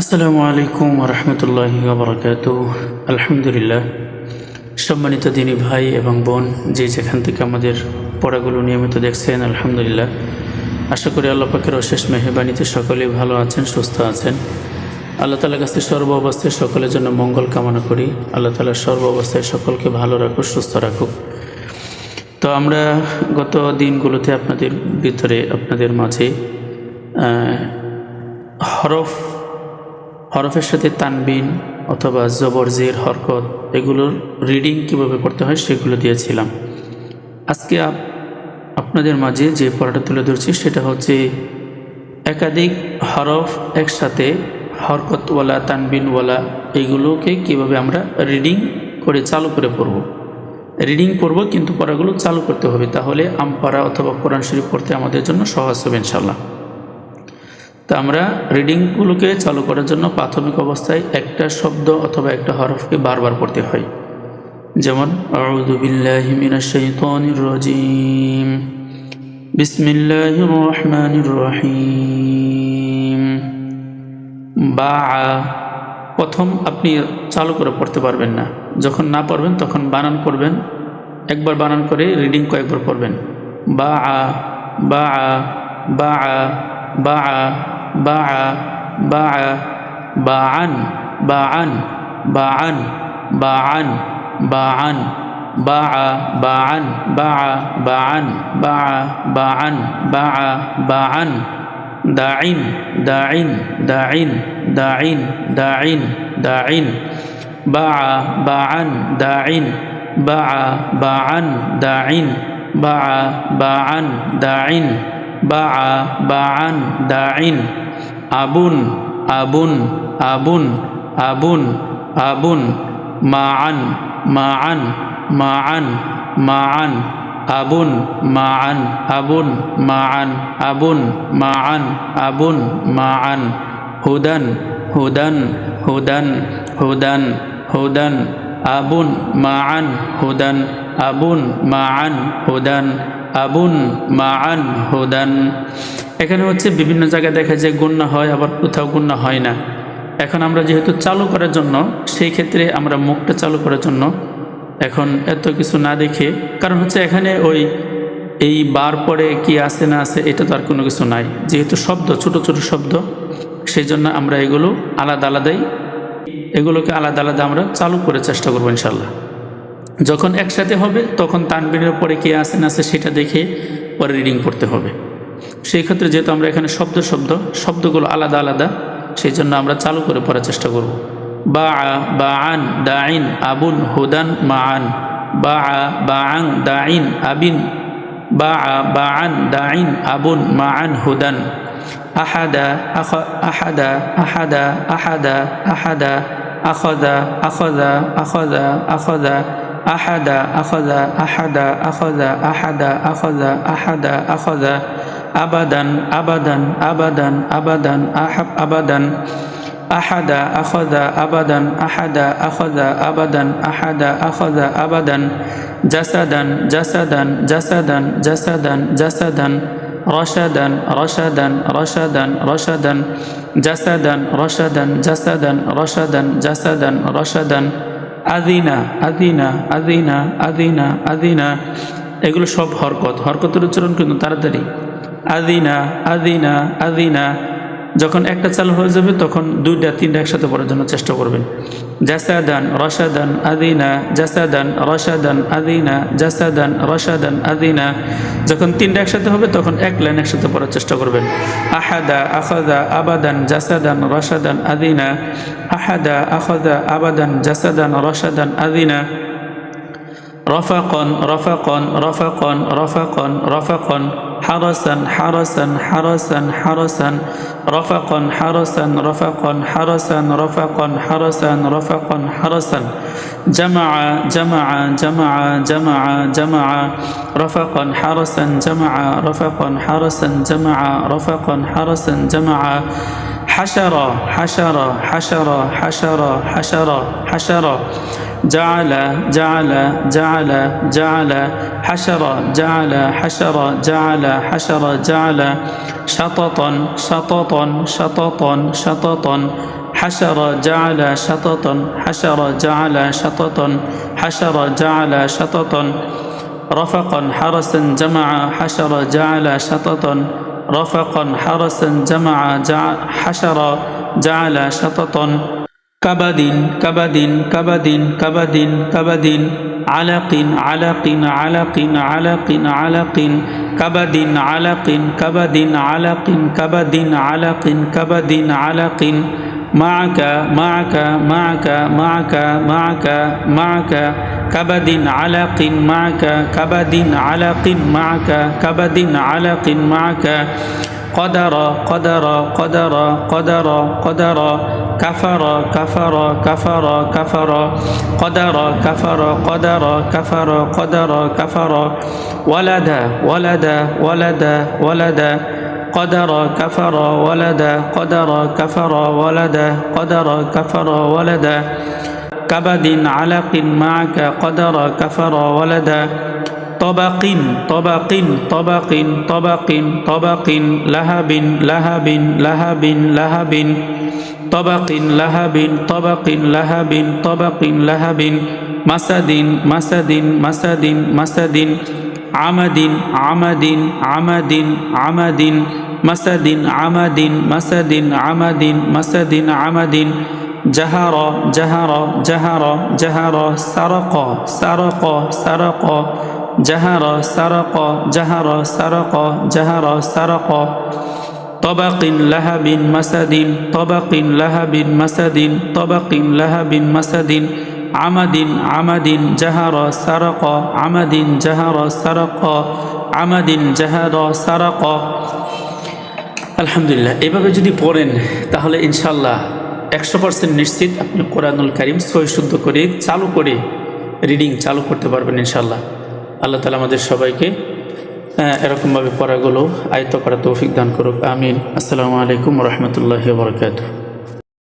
আসসালামু আলাইকুম রহমতুল্লাহি বরকাত আলহামদুলিল্লাহ। সম্মানিত দিনী ভাই এবং বোন, যে যেখান থেকে আমাদের পড়াগুলো নিয়মিত দেখছেন, আলহামদুলিল্লাহ। আশা করি আল্লাহ পাকের অশেষ মেহরবানিতে সকলেই ভালো আছেন, সুস্থ আছেন। আল্লাহ তালার কাছে সর্ব অবস্থায় সকলের জন্য মঙ্গল কামনা করি। আল্লাহ তালা সর্ব অবস্থায় সকলকে ভালো রাখুক, সুস্থ রাখুক। তো আমরা গত দিনগুলোতে আপনাদের ভিতরে, আপনাদের মাঝে হরফ হরফের সাথে তানবিন অথবা জবর, জের, হরকত এগুলোর রিডিং কীভাবে করতে হয় সেগুলো দিয়েছিলাম। আজকে আপ- আপনাদের মাঝে যে পড়াটা তুলে ধরছি সেটা হচ্ছে একাধিক হরফ একসাথে হরকতওয়ালা, তানবিনওয়ালা এইগুলোকে কীভাবে আমরা রিডিং করে চালু করে পড়ব। রিডিং পড়ব কিন্তু পড়াগুলো চালু করতে হবে, তাহলে আমপারা অথবা কোরআন শরীফ পড়তে আমাদের জন্য সহজ হবে ইনশাল্লাহ তো আমরা রিডিংগুলোকে চালু করার জন্য প্রাথমিক অবস্থায় একটা শব্দ অথবা একটা হরফকে বারবার পড়তে হয়। যেমন বা প্রথম আপনি চালু করে পড়তে পারবেন না। যখন না পড়বেন, তখন বানান করবেন। একবার বানান করে রিডিং কয়েকবার পড়বেন। বা আ বা আ বা আ বা বা বা বাআন বাআন বাআন বাআন বাআন, বাআ বাআন বাআ বাআন বাআ বাআন বাআ, বাআন দাইন দাইন দাইন দাইন দাইন দাইন বাআ, বাআন দাইন বাআ, বাআন দাইন বাআ, বাআন দাইন বাআ, বাআন দাইন আবুন আবুন আবুন আবুন আবুন, মাআন মাআন মাআন মাআন, আবুন মাআন আবুন মাআন আবুন মাআন আবুন, মাআন, হুদান হুদান হুদান হুদান হুদান, আবুন, মাআন, হুদান, আবুন, মাআন, হুদান আবুন মাআন হুদান। এখানে হচ্ছে বিভিন্ন জায়গায় দেখা যায় গুণনা হয়, আবার কোথাও গুণনা হয় না। এখন আমরা যেহেতু চালু করার জন্য, সেই ক্ষেত্রে আমরা মুখটা চালু করার জন্য এখন এত কিছু না দেখে, কারণ হচ্ছে এখানে ওই এই বার পরে কি আছে না আছে, এটা তো আর কোনো কিছু নাই। যেহেতু শব্দ, ছোট ছোট শব্দ, সেই জন্য আমরা এগুলো আলাদা আলাদাই, এগুলোকে আলাদা আলাদা আমরা চালু করে চেষ্টা করব ইনশাল্লাহ যখন একসাথে হবে, তখন তানবিনের পরে কে আছে না আছে সেটা দেখে পরে রিডিং পড়তে হবে। সেই ক্ষেত্রে যেহেতু আমরা এখানে শব্দ শব্দ, শব্দগুলো আলাদা আলাদা, সেই জন্য আমরা চালু করে পড়ার চেষ্টা করব। বা আ বা আন দাইন আবুন, হুদান মা আন বা আ বা আং দাইন আবিন। বা আ বা আন দাইন আবুন মা আন হুদান। আহাদা আহাদা আহাদা আহাদা আহাদা, আখদা আখদা আখদা আখদা। আহাদা আখদা আহাদা আখদা আহাদা আখদা আহাদা আখদা আবাদান আবাদান আবাদান আবাদান আহাব আবাদান আহাদা আখদা আবাদান আহাদা আখদা আবাদান আহাদা আখদা আবাদান জাসাদান জাসাদান জাসাদান জাসাদান জাসাদান রসাদান রসাদান রসাদান রসাদান জাসাদান রসাদান জাসাদান রসাদান জাসাদান রসাদান আদিনা আদিনা আদিনা আদিনা আদিনা এগুলো সব হরকত। হরকতের উচ্চারণ কিন্তু তাড়াতাড়ি। আদিনা আদিনা আদিনা যখন একটা চালু হয়ে যাবে, তখন দুইটা, তিনটা একসাথে পড়ার জন্য চেষ্টা করবেন। জাসাদান, রসাদান, আদিনা, জাসাদান, রসাদান, আদিনা, জাসাদান, রসাদান, আদিনা। যখন তিনটা একসাথে হবে, তখন এক লাইন একসাথে পড়ার চেষ্টা করবেন। আহাদা আখাদা আবাদান, জাসাদান, রসাদান, আদিনা। আহাদা আখাদা আবাদান, জাসাদান, রসাদান, আদিনা। রফাকন রফাকন রফাকন রফাকন রফাকন। حرسا حرسا حرسا حرسا. رفقا حرسا رفقا حرسا رفقا حرسا رفقا حرسا. جمع جمع جمع جمع جمع. رفقا حرسا جمع. رفقا حرسا جمع. رفقا حرسا جمع. حشر حشر حشر حشر حشر حشر جعل جعل جعل جعل. حشر جعل حشر جعل حشر جعل. شططا شططا شططا شططا. حشر جعل شططا. حشر جعل شططا. حشر جعل شططا. رفقا حرسا جمع. حشر جعل شططا. رفقا حرسا جمع جع- حشر جعل شططا. كبد كبد كبد كبد كبد علق علق علق علق علق. كبد علق كبد علق كبد علق كبد علق. معك معك معك معك معك معك. كبد علق معك. كبد علق معك. كبد علق معك. قدر قدر قدر قدر قدر. كفر كفر كفر كفر. قدر كفر قدر كفر قدر كفر. ولد ولد ولد ولد. قدر كفر ولد قدر كفر ولد قدر كفر ولد كبد علق معك قدر كفر ولد طبق طبق طبق طبق طبق لهب لهب لهب لهب طبق لهب طبق لهب طبق لهب مسد مسد مسد مسد আমাদিন আমাদিন আমাদিন আমাদিন, মাসাদিন আমাদিন মাসাদিন আমাদিন মাসাদিন, আমাদিন। জাহার জাহার জাহার জাহার, সারক সারক সারক। জাহার সারক জাহার সারক জাহার, সারক। তবাকিন, লাহাবিন, মাসাদিন, তবাকিন, লাহাবিন, মাসাদিন, তবাকিন, লাহাবিন, মাসাদিন। আমাদিন আমাদিন জাহার সারক, আমাদিন জাহার সারক, আমাদিন জাহার সারক। আলহামদুলিল্লাহ, এভাবে যদি পড়েন, তাহলে ইনশাল্লাহ একশো পার্সেন্ট নিশ্চিত আপনি কোরআনুল করিম সহি শুদ্ধ করে চালু করে রিডিং চালু করতে পারবেন ইনশাল্লাহ আল্লাহ তালা আমাদের সবাইকে এরকমভাবে পড়াগুলো আয়ত্ত করা তৌফিক দান করুক। আমিন। আসসালামু আলাইকুম রহমতুল্লাহ বরকাতু